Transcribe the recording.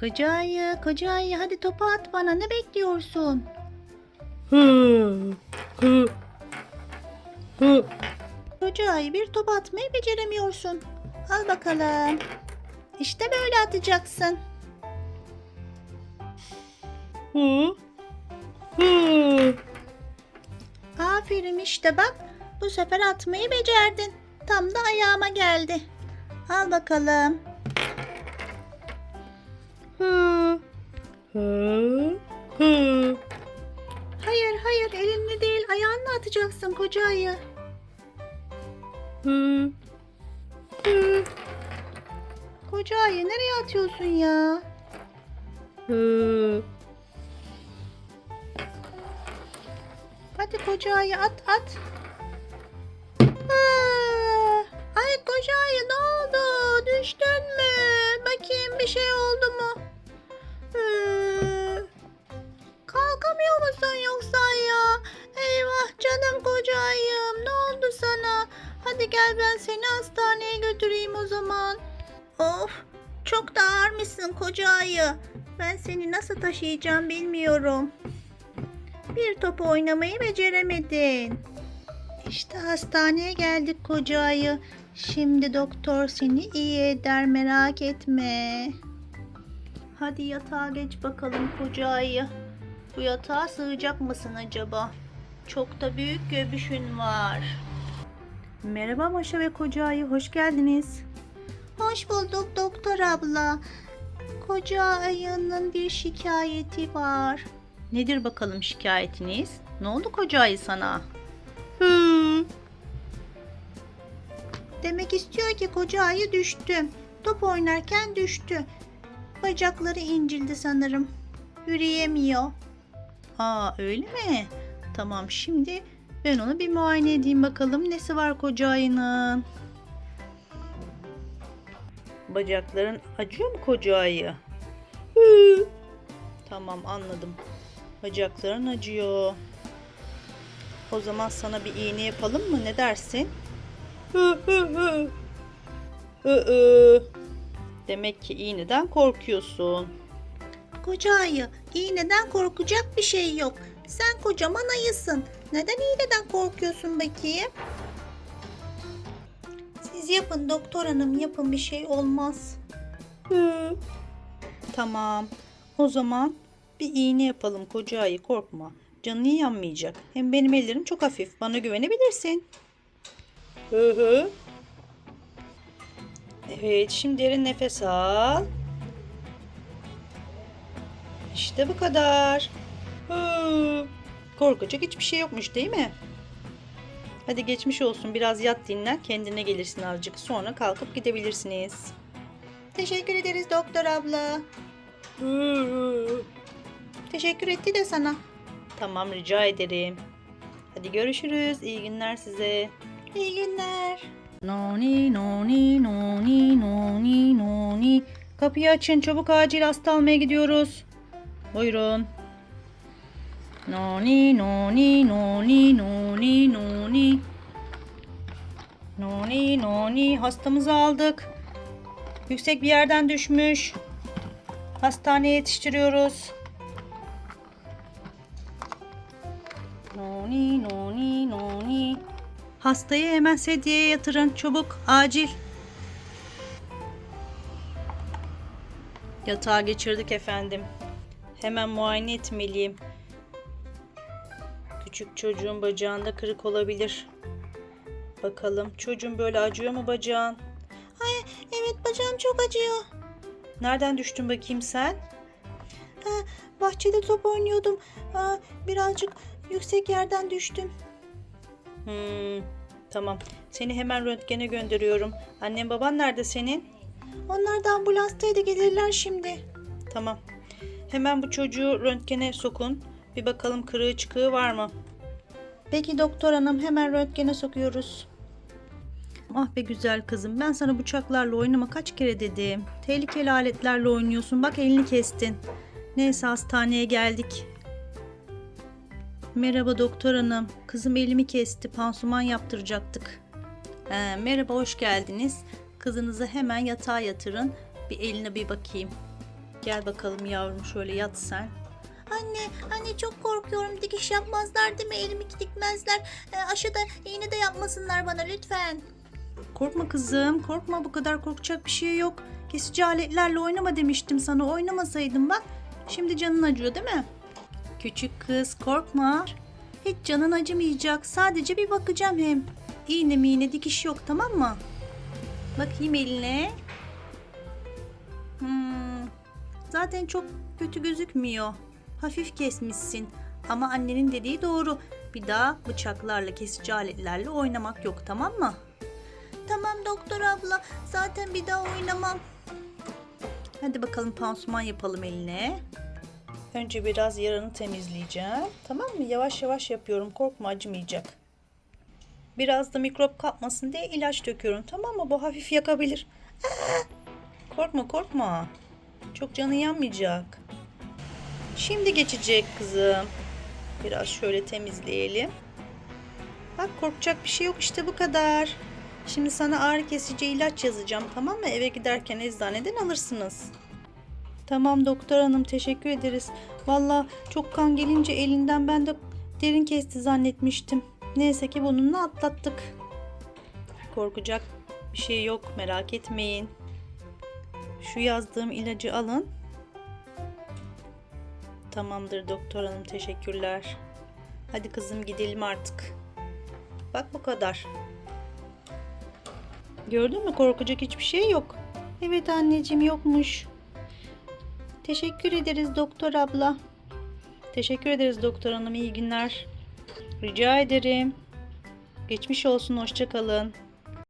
Koca ayı, koca ayı hadi topu at bana ne bekliyorsun? Hı, hı, hı. Koca ayı bir top atmayı beceremiyorsun. Al bakalım. İşte böyle atacaksın. Hı, hı. Aferin işte bak. Bu sefer atmayı becerdin. Tam da ayağıma geldi. Al bakalım. Hı, hı, hı. Hayır hayır elinle değil ayağınla atacaksın koca ayı. Hı, hı, Koca ayı nereye atıyorsun ya? hı. Hadi koca ayı at at. Ay koca ayı ne oldu? Düştün mü? Bakayım bir şey oldu mu? Kalkamıyor musun yoksa ya? Eyvah canım koca ayım ne oldu sana? Hadi gel ben seni hastaneye götüreyim o zaman. Of çok da ağırmışsın koca ayı. Ben seni nasıl taşıyacağım bilmiyorum. Bir top oynamayı beceremedin. İşte hastaneye geldik koca ayı. Şimdi doktor seni iyi eder merak etme. Hadi yatağa geç bakalım koca ayı. Bu yatağa sığacak mısın acaba? Çok da büyük göbüşün var. Merhaba Maşa ve koca ayı hoş geldiniz. Hoş bulduk doktor abla. Koca ayının bir şikayeti var. Nedir bakalım şikayetiniz? Ne oldu koca ayı sana? Hı. Demek istiyor ki koca ayı düştü. Top oynarken düştü. Bacakları incildi sanırım. Yürüyemiyor. Aa öyle mi? Tamam şimdi ben onu bir muayene edeyim bakalım nesi var koca ayının. Bacakların acıyor mu koca ayı? Hı. Tamam anladım. Bacakların acıyor. O zaman sana bir iğne yapalım mı? Ne dersin? Hı, hı, hı. Iı. Demek ki iğneden korkuyorsun. Koca ayı, iğneden korkacak bir şey yok. Sen kocaman ayısın. Neden iğneden korkuyorsun bakayım? Siz yapın doktor hanım yapın bir şey olmaz. Hı. Tamam. O zaman bir iğne yapalım koca ayı korkma. Canın yanmayacak. Hem benim ellerim çok hafif. Bana güvenebilirsin. Hı hı. Evet, şimdi derin nefes al. İşte bu kadar. Korkacak hiçbir şey yokmuş değil mi? Hadi geçmiş olsun. Biraz yat dinlen. Kendine gelirsin azıcık. Sonra kalkıp gidebilirsiniz. Teşekkür ederiz doktor abla. Teşekkür etti de sana. Tamam rica ederim. Hadi görüşürüz. İyi günler size. İyi günler. Noni noni noni noni noni. Kapıyı açın çabuk acil hasta almaya gidiyoruz. Buyurun. Noni noni noni noni noni. Noni noni hastamızı aldık. Yüksek bir yerden düşmüş. Hastaneye yetiştiriyoruz. Noni noni noni. Hastayı hemen sedyeye yatırın. Çabuk, acil. Yatağa geçirdik efendim. Hemen muayene etmeliyim. Küçük çocuğun bacağında kırık olabilir. Bakalım çocuğun böyle acıyor mu bacağın? Ay evet bacağım çok acıyor. Nereden düştün bakayım sen? bahçede top oynuyordum. birazcık yüksek yerden düştüm. Hmm, tamam. Seni hemen röntgene gönderiyorum. Annen baban nerede senin? Onlar da ambulanstaydı gelirler şimdi. Tamam. Hemen bu çocuğu röntgene sokun. Bir bakalım kırığı çıkığı var mı? Peki doktor hanım hemen röntgene sokuyoruz. Ah be güzel kızım ben sana bıçaklarla oynama kaç kere dedim. Tehlikeli aletlerle oynuyorsun bak elini kestin. Neyse hastaneye geldik. Merhaba doktor hanım. Kızım elimi kesti. Pansuman yaptıracaktık. Ee, merhaba hoş geldiniz. Kızınızı hemen yatağa yatırın. Bir eline bir bakayım. Gel bakalım yavrum şöyle yat sen. Anne, anne çok korkuyorum. Dikiş yapmazlar değil mi? Elimi dikmezler. E, aşıda iğne de yapmasınlar bana lütfen. Korkma kızım, korkma bu kadar korkacak bir şey yok. Kesici aletlerle oynama demiştim sana. Oynamasaydın bak. Şimdi canın acıyor değil mi? Küçük kız korkma. Hiç canın acımayacak. Sadece bir bakacağım hem. İğne mi iğne dikiş yok tamam mı? Bakayım eline. Hmm, zaten çok kötü gözükmüyor. Hafif kesmişsin. Ama annenin dediği doğru. Bir daha bıçaklarla, kesici aletlerle oynamak yok tamam mı? Tamam doktor abla. Zaten bir daha oynamam. Hadi bakalım pansuman yapalım eline. Önce biraz yaranı temizleyeceğim. Tamam mı? Yavaş yavaş yapıyorum. Korkma acımayacak. Biraz da mikrop kapmasın diye ilaç döküyorum. Tamam mı? Bu hafif yakabilir. Korkma korkma. Çok canın yanmayacak. Şimdi geçecek kızım. Biraz şöyle temizleyelim. Bak korkacak bir şey yok işte bu kadar. Şimdi sana ağrı kesici ilaç yazacağım tamam mı? Eve giderken eczaneden alırsınız. Tamam doktor hanım teşekkür ederiz. Valla çok kan gelince elinden ben de derin kesti zannetmiştim. Neyse ki bununla atlattık. Korkacak bir şey yok merak etmeyin. Şu yazdığım ilacı alın. Tamamdır doktor hanım teşekkürler. Hadi kızım gidelim artık. Bak bu kadar. Gördün mü korkacak hiçbir şey yok. Evet anneciğim yokmuş. Teşekkür ederiz doktor abla. Teşekkür ederiz doktor hanım iyi günler. Rica ederim. Geçmiş olsun hoşça kalın.